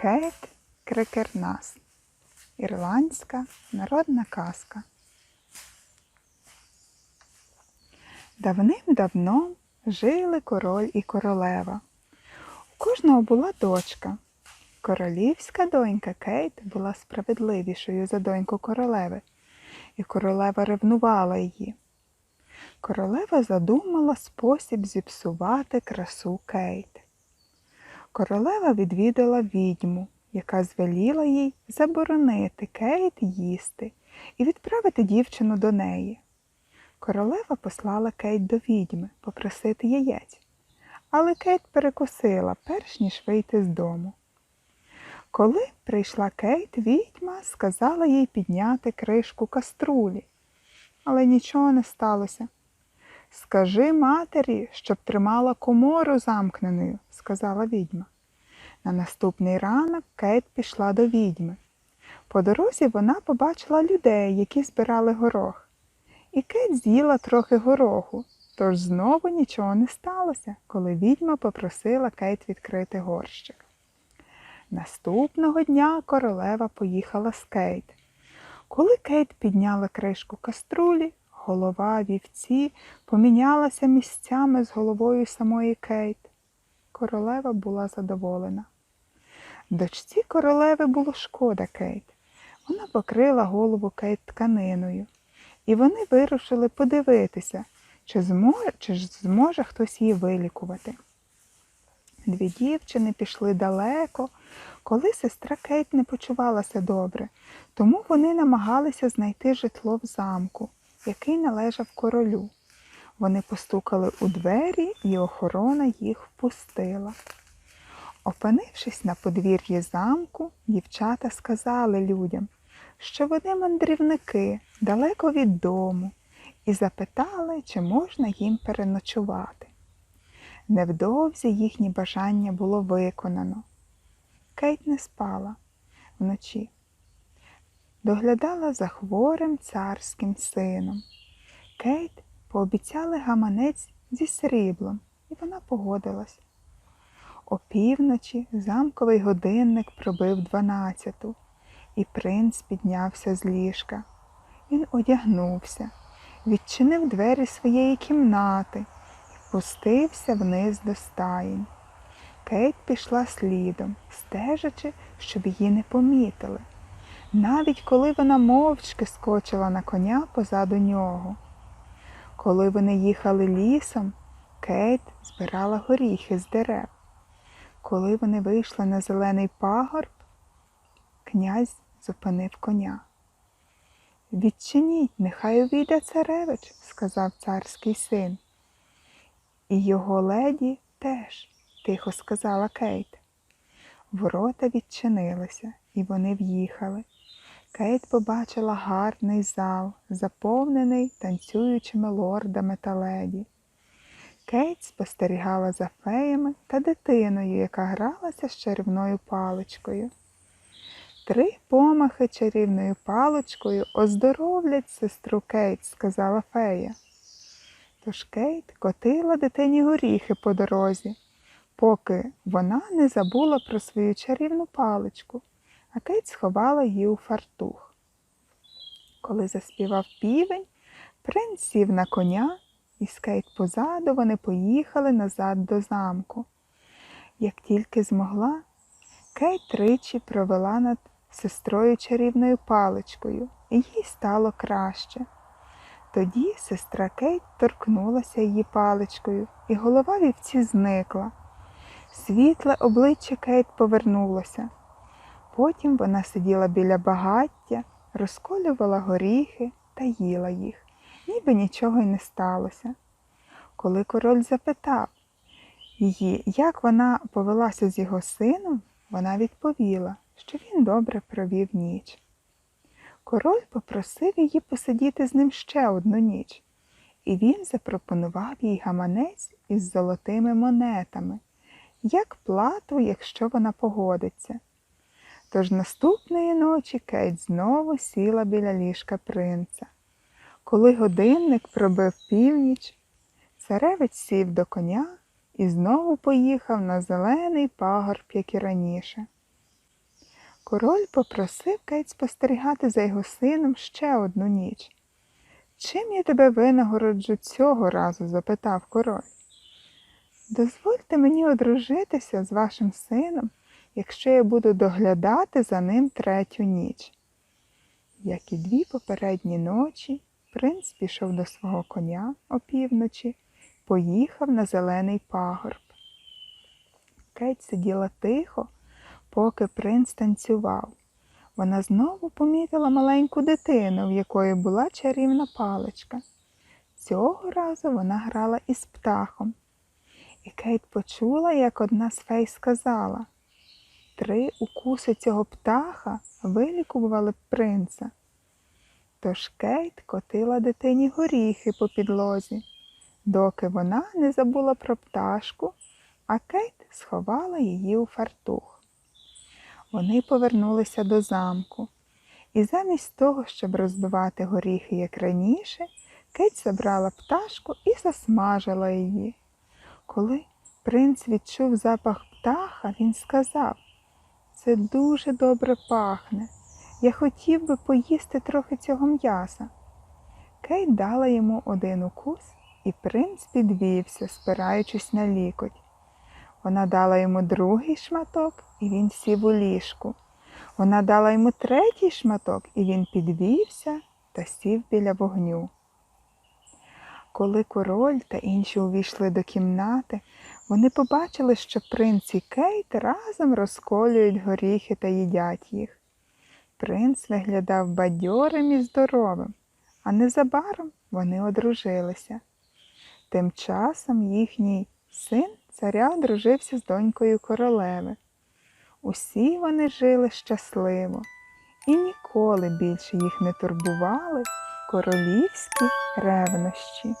Кейт Крикернас. Ірландська народна казка. Давним-давно жили король і королева. У кожного була дочка. Королівська донька Кейт була справедливішою за доньку королеви, і королева ревнувала її. Королева задумала спосіб зіпсувати красу Кейт. Королева відвідала відьму, яка звеліла їй заборонити Кейт їсти і відправити дівчину до неї. Королева послала Кейт до відьми попросити яєць, але Кейт перекусила, перш ніж вийти з дому. Коли прийшла Кейт, відьма сказала їй підняти кришку каструлі, але нічого не сталося. Скажи матері, щоб тримала комору замкненою, сказала відьма. На наступний ранок Кейт пішла до відьми. По дорозі вона побачила людей, які збирали горох. І Кейт з'їла трохи гороху, тож знову нічого не сталося, коли відьма попросила Кейт відкрити горщик. Наступного дня королева поїхала з Кейт. Коли Кейт підняла кришку каструлі, голова вівці помінялася місцями з головою самої Кейт. Королева була задоволена. Дочці королеви було шкода Кейт. Вона покрила голову Кейт тканиною, і вони вирушили подивитися, чи зможе, чи зможе хтось її вилікувати. Дві дівчини пішли далеко, коли сестра Кейт не почувалася добре, тому вони намагалися знайти житло в замку, який належав королю. Вони постукали у двері, і охорона їх впустила. Опинившись на подвір'ї замку, дівчата сказали людям, що вони мандрівники далеко від дому, і запитали, чи можна їм переночувати. Невдовзі їхнє бажання було виконано. Кейт не спала вночі, доглядала за хворим царським сином. Кейт пообіцяли гаманець зі сріблом, і вона погодилась. Опівночі замковий годинник пробив дванадцяту, і принц піднявся з ліжка. Він одягнувся, відчинив двері своєї кімнати і пустився вниз до стаїнь. Кейт пішла слідом, стежачи, щоб її не помітили, навіть коли вона мовчки скочила на коня позаду нього. Коли вони їхали лісом, Кейт збирала горіхи з дерев. Коли вони вийшли на зелений пагорб, князь зупинив коня. Відчиніть, нехай увійде царевич, сказав царський син. І його леді теж, тихо сказала Кейт. Ворота відчинилися, і вони в'їхали. Кейт побачила гарний зал, заповнений танцюючими лордами та леді. Кейт спостерігала за феями та дитиною, яка гралася з чарівною паличкою. Три помахи чарівною паличкою оздоровлять сестру Кейт, сказала фея. Тож Кейт котила дитині горіхи по дорозі, поки вона не забула про свою чарівну паличку, а Кейт сховала її у фартух. Коли заспівав півень, принц сів на коня, і з Кейт позаду вони поїхали назад до замку. Як тільки змогла, Кейт тричі провела над сестрою чарівною паличкою, і їй стало краще. Тоді сестра Кейт торкнулася її паличкою, і голова вівці зникла. Світле обличчя Кейт повернулося. Потім вона сиділа біля багаття, розколювала горіхи та їла їх, ніби нічого й не сталося. Коли король запитав її, як вона повелася з його сином, вона відповіла, що він добре провів ніч. Король попросив її посидіти з ним ще одну ніч, і він запропонував їй гаманець із золотими монетами, як плату, якщо вона погодиться. Тож наступної ночі Кейт знову сіла біля ліжка принца. Коли годинник пробив північ, царевич сів до коня і знову поїхав на зелений пагорб, як і раніше. Король попросив Кейт спостерігати за його сином ще одну ніч. Чим я тебе винагороджу цього разу? запитав король. Дозвольте мені одружитися з вашим сином, якщо я буду доглядати за ним третю ніч. Як і дві попередні ночі, принц пішов до свого коня опівночі, поїхав на зелений пагорб. Кейт сиділа тихо, поки принц танцював. Вона знову помітила маленьку дитину, в якої була чарівна паличка. Цього разу вона грала із птахом. І Кейт почула, як одна з фей сказала три укуси цього птаха вилікували б принца. Тож Кейт котила дитині горіхи по підлозі, доки вона не забула про пташку, а Кейт сховала її у фартух. Вони повернулися до замку, і замість того, щоб розбивати горіхи, як раніше, Кейт забрала пташку і засмажила її. Коли принц відчув запах птаха, він сказав це дуже добре пахне. Я хотів би поїсти трохи цього м'яса. Кейт дала йому один укус, і принц підвівся, спираючись на лікоть. Вона дала йому другий шматок, і він сів у ліжку. Вона дала йому третій шматок, і він підвівся та сів біля вогню. Коли король та інші увійшли до кімнати, вони побачили, що принц і Кейт разом розколюють горіхи та їдять їх. Принц виглядав бадьорим і здоровим, а незабаром вони одружилися. Тим часом їхній син царя одружився з донькою королеви. Усі вони жили щасливо, і ніколи більше їх не турбували королівські ревнощі.